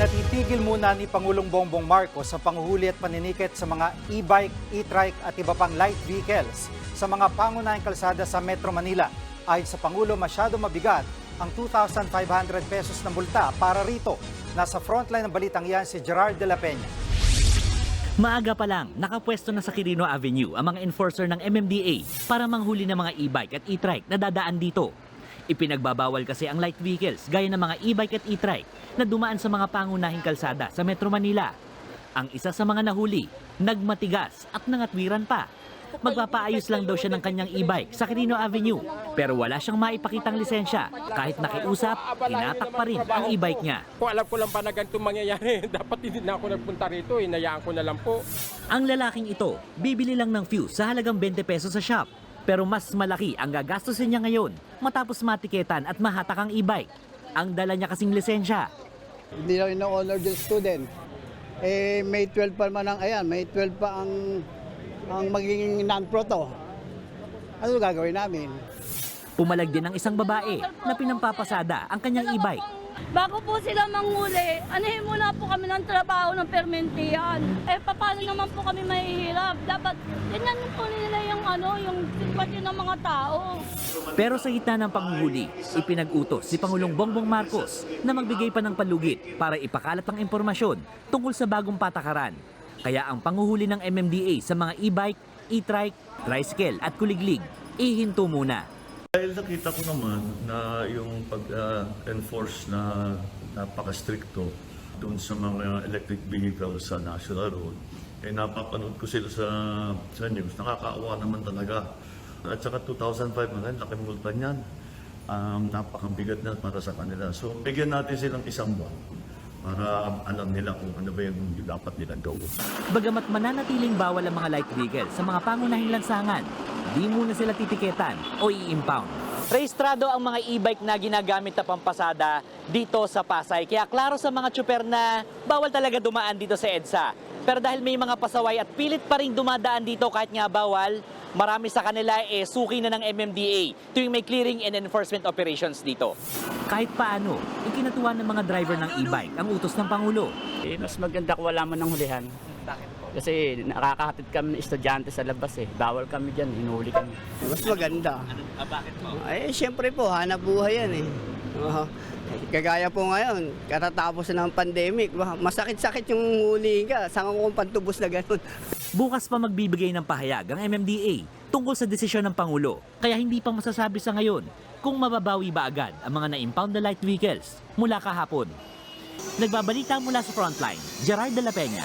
Pinatitigil muna ni Pangulong Bongbong Marcos sa panguhuli at paninikit sa mga e-bike, e-trike at iba pang light vehicles sa mga pangunahing kalsada sa Metro Manila. Ayon sa Pangulo, masyado mabigat ang 2,500 pesos na multa para rito. Nasa frontline ng balitang yan si Gerard de la Peña. Maaga pa lang, nakapwesto na sa Quirino Avenue ang mga enforcer ng MMDA para manghuli ng mga e-bike at e-trike na dadaan dito. Ipinagbabawal kasi ang light vehicles gaya ng mga e-bike at e-trike na dumaan sa mga pangunahing kalsada sa Metro Manila. Ang isa sa mga nahuli, nagmatigas at nangatwiran pa. Magpapaayos lang daw siya ng kanyang e-bike sa Quirino Avenue pero wala siyang maipakitang lisensya. Kahit nakiusap, hinatak pa rin ang e-bike niya. Kung alam ko lang pa na ganito mangyayari, dapat hindi na ako nagpunta rito, hinayaan ko na lang po. Ang lalaking ito, bibili lang ng fuse sa halagang 20 pesos sa shop. Pero mas malaki ang gagastusin niya ngayon matapos matiketan at mahatak ang e-bike. Ang dala niya kasing lisensya. Hindi lang ino-honor yung student. Eh, May 12 pa naman ang, ayan, May 12 pa ang, ang magiging non-proto. Ano gagawin namin? Pumalag din ang isang babae na pinampapasada ang kanyang e-bike. Bago po sila manghuli, anahin muna po kami ng trabaho ng permentiyan. Eh, paano naman po kami mahihirap? Dapat, ganyan po nila yung, ano, yung sitwasyon ng mga tao. Pero sa gitna ng panguhuli, ipinag-utos si Pangulong Bongbong Marcos na magbigay pa ng palugit para ipakalat ang impormasyon tungkol sa bagong patakaran. Kaya ang panguhuli ng MMDA sa mga e-bike, e-trike, tricycle at kuliglig, ihinto muna. Dahil nakita ko naman na yung pag-enforce na napaka-stricto doon sa mga electric vehicles sa National Road, eh napapanood ko sila sa, sa news, nakakaawa naman talaga. At saka 2,500, laki multa niyan. Um, napakabigat na para sa kanila. So, bigyan natin silang isang buwan para alam nila kung ano ba yung dapat nilang gawin. Bagamat mananatiling bawal ang mga light vehicles sa mga pangunahing lansangan, di muna sila titiketan o i-impound. Rehistrado ang mga e-bike na ginagamit na pampasada dito sa Pasay. Kaya klaro sa mga tsuper na bawal talaga dumaan dito sa EDSA. Pero dahil may mga pasaway at pilit pa rin dumadaan dito kahit nga bawal, marami sa kanila eh suki na ng MMDA tuwing may clearing and enforcement operations dito. Kahit paano, ikinatuwa ng mga driver ng e-bike ang utos ng Pangulo. Eh, mas maganda kung wala man ng hulihan. Kasi nakakahatid kami ng estudyante sa labas eh. Bawal kami dyan, hinuli kami. Mas maganda. bakit po? Ay, siyempre po, hanap buhay yan eh. Oo. Kagaya po ngayon, katatapos na ng pandemic, bah- masakit-sakit yung huli ka. Saan kung pantubos na ganun? Bukas pa magbibigay ng pahayag ang MMDA tungkol sa desisyon ng Pangulo. Kaya hindi pa masasabi sa ngayon kung mababawi ba agad ang mga na-impound na light vehicles mula kahapon. Nagbabalita mula sa frontline, Gerard de la Peña,